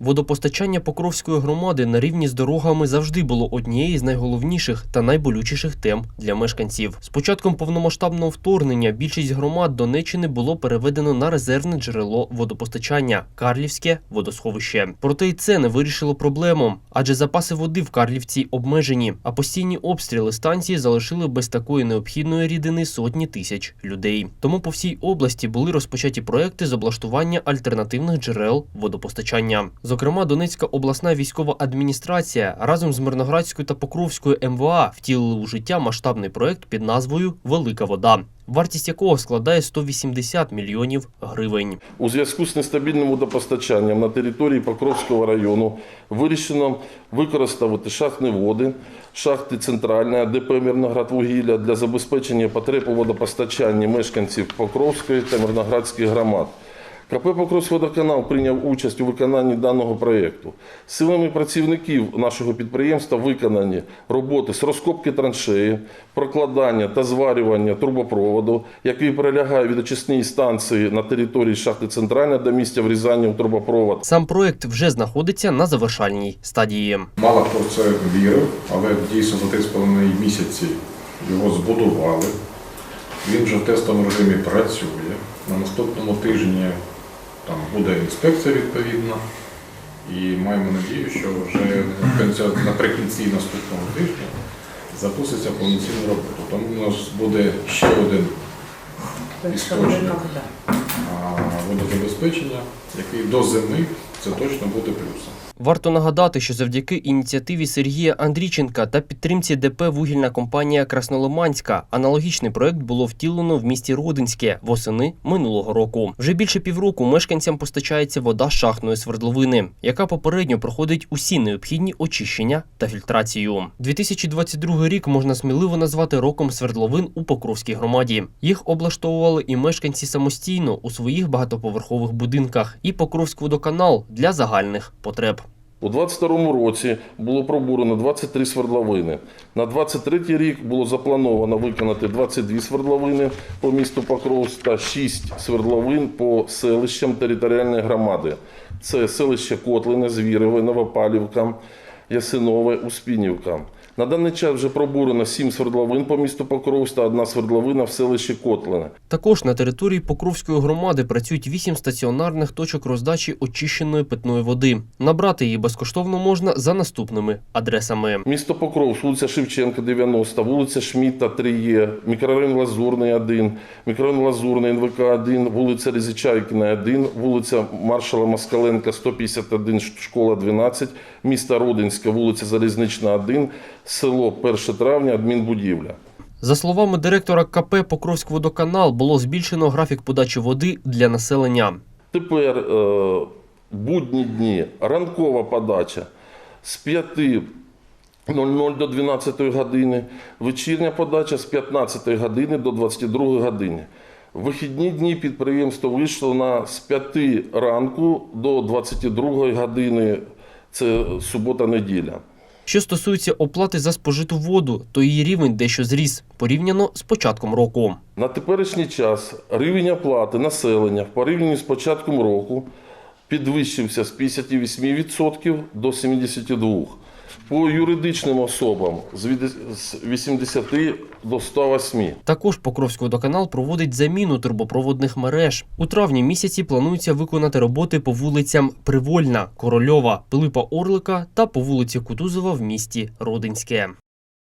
Водопостачання Покровської громади на рівні з дорогами завжди було однією з найголовніших та найболючіших тем для мешканців. З початком повномасштабного вторгнення більшість громад Донеччини було переведено на резервне джерело водопостачання Карлівське водосховище. Проте й це не вирішило проблему, адже запаси води в Карлівці обмежені, а постійні обстріли станції залишили без такої необхідної рідини сотні тисяч людей. Тому по всій області були розпочаті проекти з облаштування альтернативних джерел водопостачання. Зокрема, Донецька обласна військова адміністрація разом з Мирноградською та Покровською МВА втілили у життя масштабний проект під назвою Велика вода, вартість якого складає 180 мільйонів гривень. У зв'язку з нестабільним водопостачанням на території Покровського району вирішено використовувати шахтні води, шахти Центральної АДП Мирноградвугілля для забезпечення потреб у водопостачанні мешканців Покровської та Мирноградських громад. КП «Покровськводоканал» прийняв участь у виконанні даного проєкту. Силами працівників нашого підприємства виконані роботи з розкопки траншеї, прокладання та зварювання трубопроводу, який прилягає від очисної станції на території шахти Центральна до місця врізання у трубопровод. Сам проект вже знаходиться на завершальній стадії. Мало хто в це вірив, але дійсно за 3,5 місяці його збудували. Він вже в тестовому режимі працює. На наступному тижні там буде інспекція відповідна. І маємо надію, що вже наприкінці- наступного тижня запуститься повноцінна робота. Тому у нас буде ще один істочник водозабезпечення, який до зими це точно буде плюсом. Варто нагадати, що завдяки ініціативі Сергія Андрійченка та підтримці ДП вугільна компанія Краснолиманська аналогічний проект було втілено в місті Родинське восени минулого року. Вже більше півроку мешканцям постачається вода з шахтної свердловини, яка попередньо проходить усі необхідні очищення та фільтрацію. 2022 рік можна сміливо назвати роком свердловин у Покровській громаді. Їх облаштовували і мешканці самостійно у своїх багатоповерхових будинках, і Покровський водоканал для загальних потреб. У 2022 році було пробурено 23 свердловини. На 2023 рік було заплановано виконати 22 свердловини по місту Покровськ та 6 свердловин по селищам територіальної громади. Це селище Котлине, Звірове, Новопалівка, Ясинове, Успінівка. На даний час вже пробурено 7 свердловин по місту Покровськ та одна свердловина в селищі Котлине. Також на території Покровської громади працюють вісім стаціонарних точок роздачі очищеної питної води. Набрати її безкоштовно можна за наступними адресами. Місто Покров, вулиця Шевченка, 90, вулиця Шміта, 3Е, мікрорайон Лазурний, 1, мікрорайон Лазурний, НВК 1, вулиця Резичайкіна, 1, вулиця Маршала Москаленка, 151, школа 12, місто Родинське, вулиця Залізнична, 1, село 1 травня, адмінбудівля. За словами директора КП Покровськводоканал, було збільшено графік подачі води для населення. Тепер е, будні дні, ранкова подача з 5.00 до 12 години, вечірня подача з 15 години до 22 години. В Вихідні дні підприємство вийшло на з 5 ранку до 22 години, це субота-неділя. Що стосується оплати за спожиту воду, то її рівень дещо зріс порівняно з початком року. На теперішній час рівень оплати населення в порівнянні з початком року підвищився з 58% до 72%. По юридичним особам з 80 до 108%. Також Покровський водоканал проводить заміну трубопроводних мереж. У травні місяці планується виконати роботи по вулицям Привольна, Корольова, Пилипа Орлика та по вулиці Кутузова в місті Родинське.